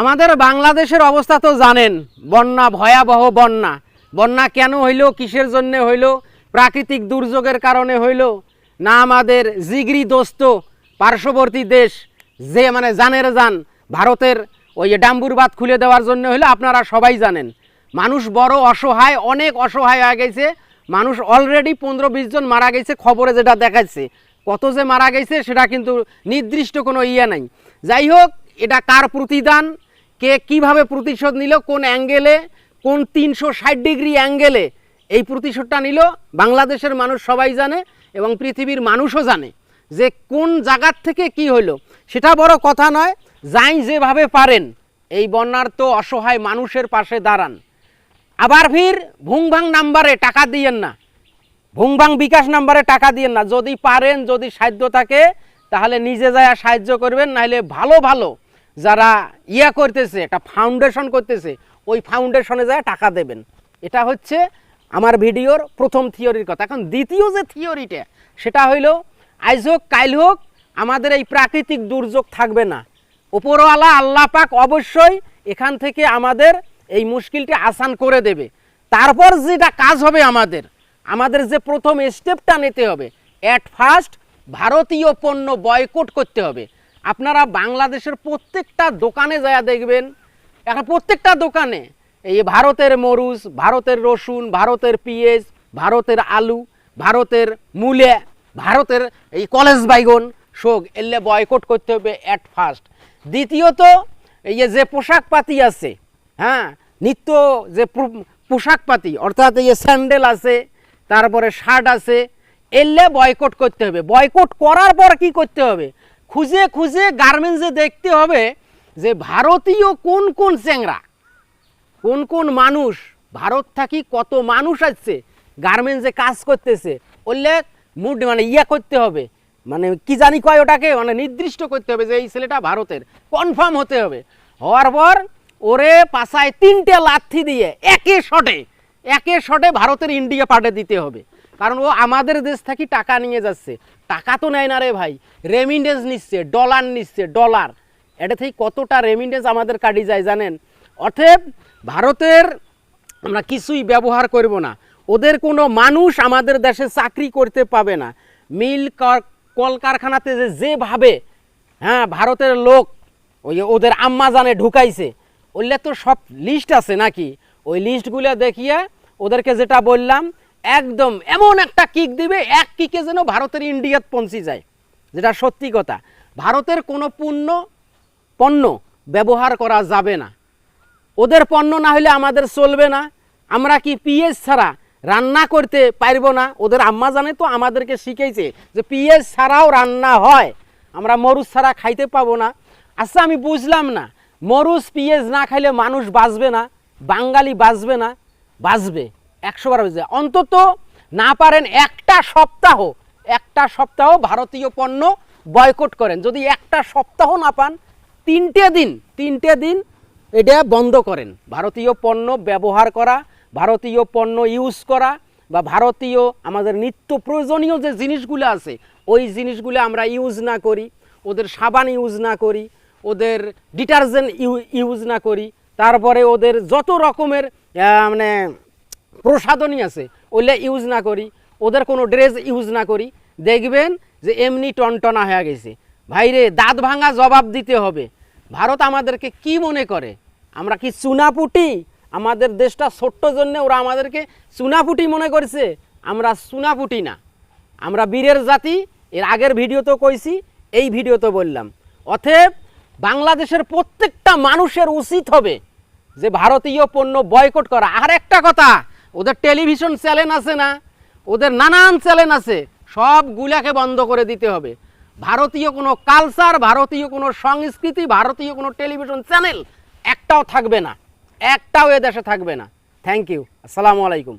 আমাদের বাংলাদেশের অবস্থা তো জানেন, বন্যা, ভয়াবহ বন্যা। বন্যা কেন হইল, কিসের জন্য হইল, প্রাকৃতিক দুর্যোগের কারণে হইল, না আমাদের জিগরি দোস্ত, পার্শ্ববর্তী দেশ, যে মানে জানের যান ভারতের ওই ডাম্বুর বাঁধ খুলে দেওয়ার জন্য হইল, আপনারা সবাই জানেন। মানুষ বড় অসহায়, অনেক অসহায় হয়ে গেছে। মানুষ অলরেডি পনেরো, বিশ জন মারা গেছে, খবরে যেটা দেখাচ্ছে। কত যে মারা গেছে, সেটা কিন্তু নির্দিষ্ট কোনো ইয়ে নাই। যাই হোক, এটা কার প্রতিদান? কে কীভাবে প্রতিশোধ নিল, কোন অ্যাঙ্গেলে, কোন তিনশো ষাট ডিগ্রি অ্যাঙ্গেলে এই প্রতিশোধটা নিল, বাংলাদেশের মানুষ সবাই জানে এবং পৃথিবীর মানুষও জানে যে কোন জায়গার থেকে কি হইল। সেটা বড় কথা নয়, যাই যেভাবে পারেন, এই বন্যার তো অসহায় মানুষের পাশে দাঁড়ান। আবার ফির ভুংভাং নাম্বারে টাকা দিয়েন না। ভুংভাং বিকাশ নাম্বারে টাকা দিয়েন না। যদি পারেন, যদি সাহায্য থাকে, তাহলে নিজে যায় সাহায্য করবেন নাহলে ভালো ভালো যারা ইয়া করতেছে, একটা ফাউন্ডেশন করতেছে, ওই ফাউন্ডেশনে যায় টাকা দেবেন। এটা হচ্ছে আমার ভিডিওর প্রথম থিওরির কথা। এখন দ্বিতীয় যে থিওরিটা সেটা হইল আইজ হোক কাইল হোক, আমাদের এই প্রাকৃতিক দুর্যোগ থাকবে না। উপরওয়ালা আল্লাহ পাক অবশ্যই এখান থেকে আমাদের এই মুশকিলটি আসান করে দেবে। তারপর যেটা কাজ হবে আমাদের আমাদের যে প্রথম স্টেপটা নিতে হবে অ্যাট ফার্স্ট ভারতীয় পণ্য বয়কট করতে হবে। আপনারা বাংলাদেশের প্রত্যেকটা দোকানে যায় দেখবেন, এখন প্রত্যেকটা দোকানে এই ভারতের মরুচ, ভারতের রসুন, ভারতের পেঁয়াজ, ভারতের আলু, ভারতের মূলে, ভারতের এই কলেজ বাইগন, শোক, এলে বয়কট করতে হবে অ্যাট ফার্স্ট দ্বিতীয়ত, এই যে পোশাক পাতি আছে হ্যাঁ নিত্য যে পোশাক পাতি, অর্থাৎ এই স্যান্ডেল আছে, তারপরে শার্ট আছে, এলে বয়কট করতে হবে। বয়কট করার পর কি করতে হবে? খুঁজে খুঁজে গার্মেন্টসে দেখতে হবে যে ভারতীয় কোন কোন চ্যাংরা, কোন কোন মানুষ, ভারত থাকি কত মানুষ আসছে গার্মেন্টসে কাজ করতেছে, বললে মুড মানে ইয়া করতে হবে মানে কি জানি কয় ওটাকে মানে নির্দিষ্ট করতে হবে যে এই ছেলেটা ভারতের কনফার্ম হতে হবে। হওয়ার পর ওরে পাশায় তিনটে লাথি দিয়ে একে শটে একে শটে ভারতের ইন্ডিয়া পাঠে দিতে হবে। কারণ ও আমাদের দেশ থেকে টাকা নিয়ে যাচ্ছে। টাকা তো নেয় না রে ভাই। রেমিন্ডেন্স নিচ্ছে ডলার নিচ্ছে ডলার এটা থেকে কতটা রেমিন্ডেন্স আমাদের কাটি যায় জানেন? অতএব ভারতের আমরা কিছুই ব্যবহার করব না। ওদের কোনো মানুষ আমাদের দেশে চাকরি করতে পাবে না। মিল কর- কলকারখানাতে যে যেভাবে হ্যাঁ ভারতের লোক ওই ওদের আম্মা জানে ঢুকাইছে, ওইলে তো সব লিস্ট আছে নাকি? ওই লিস্টগুলো দেখিয়ে ওদেরকে যেটা বললাম একদম এমন একটা কিক দিবে, এক কিকে যেন ভারতের ইন্ডিয়াত পৌঁছে যায়। যেটা সত্যি কথা, ভারতের কোনো পণ্য পণ্য ব্যবহার করা যাবে না। ওদের পণ্য না হলে আমাদের চলবে না। আমরা কি পিএস ছাড়া রান্না করতে পারব না? ওদের আম্মা জানে তো আমাদেরকে শিখেছে যে পিএস ছাড়াও রান্না হয়। আমরা মরুচ ছাড়া খাইতে পাবো না। আচ্ছা আমি বুঝলাম না। মরুচ পিএস না খাইলে মানুষ বাঁচবে না? বাঙালি বাঁচবে না? বাঁচবে। একশো বার বাঁচবে অন্তত না পারেন একটা সপ্তাহ একটা সপ্তাহ ভারতীয় পণ্য বয়কট করেন। যদি একটা সপ্তাহ না পান, তিনটে দিন তিনটে দিন এটা বন্ধ করেন। ভারতীয় পণ্য ব্যবহার করা, ভারতীয় পণ্য ইউজ করা বা ভারতীয় আমাদের নিত্য প্রয়োজনীয় যে জিনিসগুলো আছে, ওই জিনিসগুলো আমরা ইউজ না করি, ওদের সাবান ইউজ না করি, ওদের ডিটারজেন্ট ইউজ না করি, তারপরে ওদের যত রকমের মানে প্রসাধনী আছে, ওইলে ইউজ না করি, ওদের কোনো ড্রেস ইউজ না করি, দেখবেন যে এমনি টনটনা হয়ে গেছে। ভাইরে, দাঁত ভাঙা জবাব দিতে হবে। ভারত আমাদেরকে কি মনে করে? আমরা কি চুনাপুটি আমাদের দেশটা ছোট্ট জন্যে ওরা আমাদেরকে চুনাপুটি মনে করছে। আমরা চুনাপুটি না। আমরা বীরের জাতি, এর আগের ভিডিওতেও কইছি, এই ভিডিওতে বললাম। অতএব বাংলাদেশের প্রত্যেকটা মানুষের উচিত হবে যে ভারতীয় পণ্য বয়কট করা। আর একটা কথা ওদের টেলিভিশন চ্যানেল আছে না, ওদের নানান চ্যানেল আছে সবগুলাকে বন্ধ করে দিতে হবে। ভারতীয় কোনো কালচার ভারতীয় কোনো সংস্কৃতি, ভারতীয় কোনো টেলিভিশন চ্যানেল একটাও থাকবে না, একটাও এ দেশে থাকবে না। থ্যাংক ইউ আসসালামু আলাইকুম।